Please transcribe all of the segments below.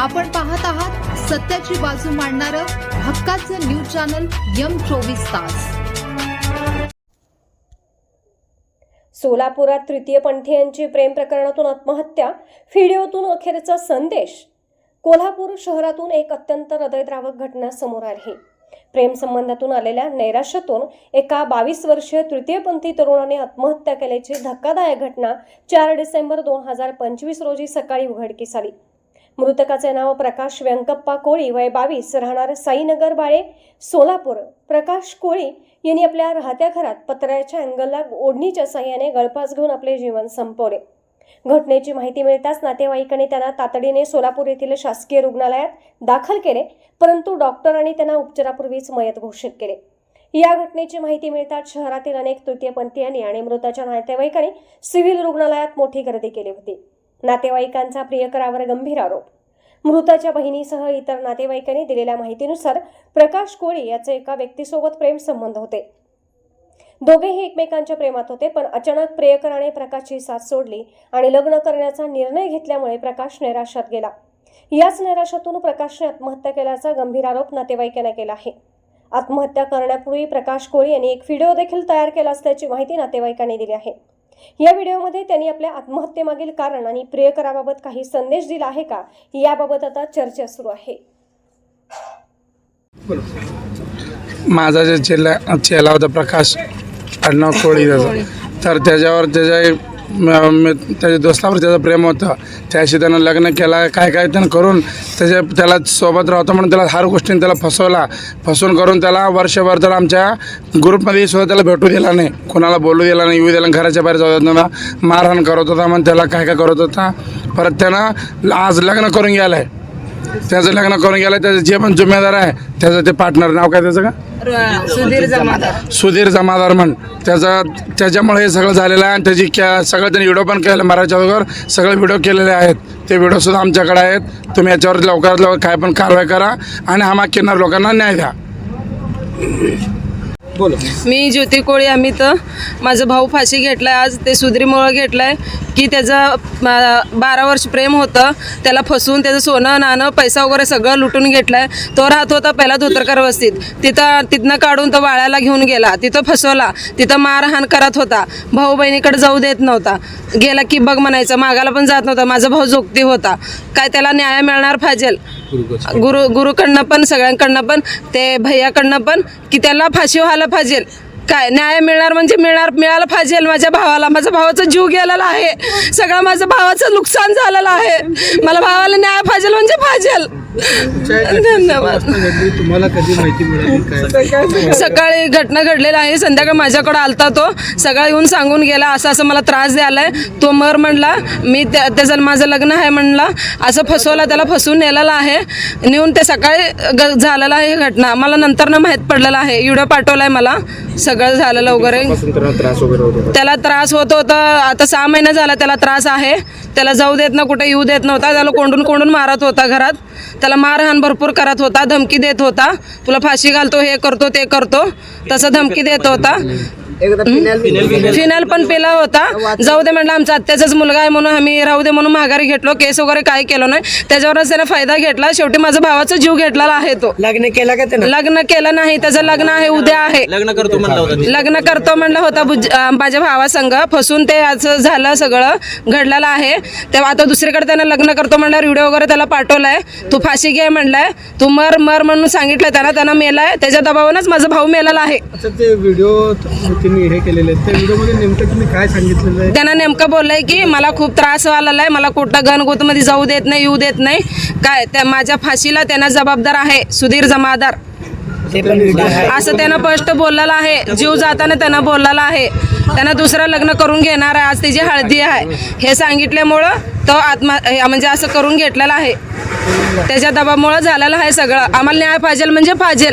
आपण पाहत आहात सत्याची बाजू मांडणारं हक्काचं न्यूज चॅनल यम चोवीस तास. सोलापुरात तृतीयपंथीयांची प्रेम प्रकरणातून आत्महत्या व्हिडिओतून अखेरचा संदेश. कोल्हापूर शहरातून एक अत्यंत हृदयद्रावक घटना समोर आली. प्रेम संबंधातून आलेल्या नैराश्यातून एका बावीस वर्षीय तृतीयपंथी तरुणाने आत्महत्या केल्याची धक्कादायक घटना चार डिसेंबर दोन हजार पंचवीस रोजी सकाळी उघडकीस आली. मृतकाचे नाव प्रकाश व्यंकप्पा कोळी वय बावीस राहणार साईनगर बाळे सोलापूर. प्रकाश कोळी यांनी आपल्या राहत्या घरात पत्र्याच्या अँगलला ओढणीच्या साह्याने गळफास घेऊन आपले जीवन संपवले. घटनेची माहिती मिळताच नातेवाईकांनी त्यांना तातडीने सोलापूर येथील शासकीय रुग्णालयात दाखल केले परंतु डॉक्टरांनी त्यांना उपचारापूर्वीच मयत घोषित केले. या घटनेची माहिती मिळताच शहरातील अनेक तृतीयपंथीयांनी आणि मृताच्या नातेवाईकांनी सिव्हिल रुग्णालयात मोठी गर्दी केली होती. नातेवाईकांचा प्रियकरावर गंभीर आरोप. मृताच्या बहिणीसह इतर नातेवाईकांनी दिलेल्या माहितीनुसार प्रकाश कोळी याचे एका व्यक्तीसोबत प्रेम संबंध होते. दोघेही एकमेकांच्या प्रेमात होते पण अचानक प्रियकराने प्रकाशची साथ सोडली आणि लग्न करण्याचा निर्णय घेतल्यामुळे प्रकाश निराशात गेला. याच निराशातून प्रकाशने आत्महत्या केल्याचा गंभीर आरोप नातेवाईकांना केला आहे. आत्महत्या करण्यापूर्वी प्रकाश कोळी यांनी एक व्हिडिओ देखील तयार केला असल्याची माहिती नातेवाईकांनी दिली आहे. या व्हिडिओमध्ये त्यांनी आपल्या आत्महत्येमागील कारण आणि प्रियकराबाबत काही संदेश दिला आहे का याबाबत आता चर्चा सुरू आहे. माझा जे चेला चेला होता प्रकाश आडनाव कोळी त्याचा. तर त्याच्यावर त्याच्या त्याच्या दोस्तावर त्याचं प्रेम होतं. त्याशी त्यानं लग्न केलं काय काय त्यानं करून त्याच्या त्याला सोबत राहतो म्हणून त्याला हर गोष्टीने त्याला फसवला. फसवून करून त्याला वर्षभर तर आमच्या ग्रुपमध्ये सुद्धा त्याला भेटू दिला नाही. कोणाला बोलू दिला नाही येऊ दिला घराच्या बाहेर जाऊ देत मारहाण करत होता मग त्याला काय काय करत होता. परत त्यानं आज लग्न करून गेलं आहे त्याचं लग्न करून गेलं त्याचे जे पण जिम्मेदार आहे त्याचं ते पार्टनर नाव काय त्याचं का? सुधीर जमादार. सुधीर जमादार म्हण. त्याचा त्याच्यामुळे हे सगळं झालेलं आहे आणि त्याची क्या सगळं त्यांनी व्हिडिओ पण केलं मराठीच्या अगोदर सगळे व्हिडिओ केलेले आहेत. ते व्हिडिओसुद्धा आमच्याकडे आहेत. तुम्ही याच्यावर लवकरात लवकर काय पण कारवाई करा आणि हा मागणार लोकांना न्याय द्या. मी ज्योती कोळी आम्ही तर माझं भाऊ फाशी घेतलाय आज ते सुधरीमुळं घेतलाय की त्याचं बारा वर्ष प्रेम होतं त्याला फसवून त्याचं सोनं नाणं पैसा वगैरे सगळं लुटून घेतलाय. तो राहत होता पहिला धोतरकर वस्तीत तिथं तिथनं काढून तो वाळ्याला घेऊन गेला. तिथं फसवला. तिथं मारहाण करत होता. भाऊ बहिणीकडे जाऊ देत नव्हता. गेला की बघ म्हणायचं मागाला पण जात नव्हता. माझा भाऊ जोगती होता. काय त्याला न्याय मिळणार फाजेल गुरु गुरुकडनं पण सगळ्यांकडनं पण ते भैयाकडनं पण की त्याला फाशी व्हायला पाहिजे. काय न्याय मिळणार म्हणजे मिळणार मिळालं पाहिजे. माझ्या भावाला माझ्या भावाचा जीव गेलेला आहे. सगळं माझं भावाचं नुकसान झालेलं आहे. मला भावाला न्याय पाहिजे म्हणजे पाहिजे धन्यवाद. तुम्हाला कधी माहिती मिळाली काय? सकाळी घटना घडलेला आहे. संध्याकाळी माझ्याकडे आलता तो. सगळं येऊन सांगून गेला असं असं मला त्रास द्यायलाय. तो मर म्हणला मी त्या त्याचं माझं लग्न आहे म्हणला. असं फसवला त्याला फसवून नेलेला आहे. नेऊन ते सकाळी झालेलं आहे ही घटना. मला नंतर न माहीत पडलेलं आहे. व्हिडिओ पाठवलाय मला. सगळं झालेलं वगैरे. त्याला त्रास होत होता. आता सहा महिने झाला त्याला त्रास आहे. त्याला जाऊ देत ना कुठे येऊ देत नव्हता. त्याला कोंडून कोंडून मारत होता घरात. त्याला मारहाण भरपूर करत होता धमकी देत होता. तुला फाशी घालतो हे करतो ते करतो. तसं धमकी देत होता. फिनाल पण पेला होता. जाऊ दे म्हणलं आमचा आत्याचाच मुलगा आहे म्हणून आम्ही राहू दे म्हणून माघारी घेतलो केस वगैरे काय केलं नाही. त्याच्यावरच त्याने फायदा घेतला. शेवटी माझा भावाचा जीव घेतलेला आहे तो. लग्न केलं का त्यानं? लग्न केलं नाही. त्याचं लग्न आहे उद्या आहे. लग्न करतो म्हणला होता लग्न करतो म्हणलं होता बुज अं, माझ्या भावासंग. फसून ते असं झालं सगळं घडलेलं आहे. तेव्हा आता दुसरीकडे त्यानं लग्न करतो म्हणल्यावर व्हिडिओ वगैरे त्याला पाठवलाय. तू फाशी घे म्हणलाय. तू मर मर म्हणून सांगितलं त्यानं त्यानं मेलाय. त्याच्या दबावानंच माझा भाऊ मेलेला आहे. अच्छा ते व्हिडिओ तुम्ही हे केलेले आहेत. त्या व्हिडिओमध्ये नेमकं तुम्ही काय सांगितलेलं आहे? त्यानं नेमकं बोललंय की मला खूप त्रास व्हायला आहे मला कुठं गणगोतमध्ये जाऊ देत नाही येऊ देत नाही. काय त्या माझ्या फाशीला त्यांना जबाबदार आहे सुधीर जमादार. असं त्यानं स्पष्ट बोललेलं आहे जीव जाताना त्यानं बोललेलं आहे. त्यानं दुसरं लग्न करून घेणार आहे आज त्याची हळदी आहे. हे सांगितल्यामुळं तो आत्मा म्हणजे असं करून घेतलेलं आहे. त्याच्या दबामुळं झालेलं आहे सगळं. आम्हाला न्याय पाहिजे म्हणजे पाहिजे.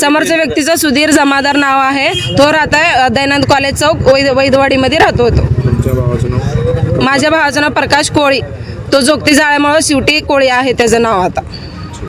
समोरच्या व्यक्तीचं सुधीर जमादार नाव आहे. तो राहत आहे दयानंद कॉलेज चौक वैद वैदवाडीमध्ये राहतो तो. तुमच्या भावाचं नाव? माझ्या भावाचं नाव प्रकाश कोळी. तो जोगती जाळ्यामुळं शिवटी कोळी आहे त्याचं नाव आता.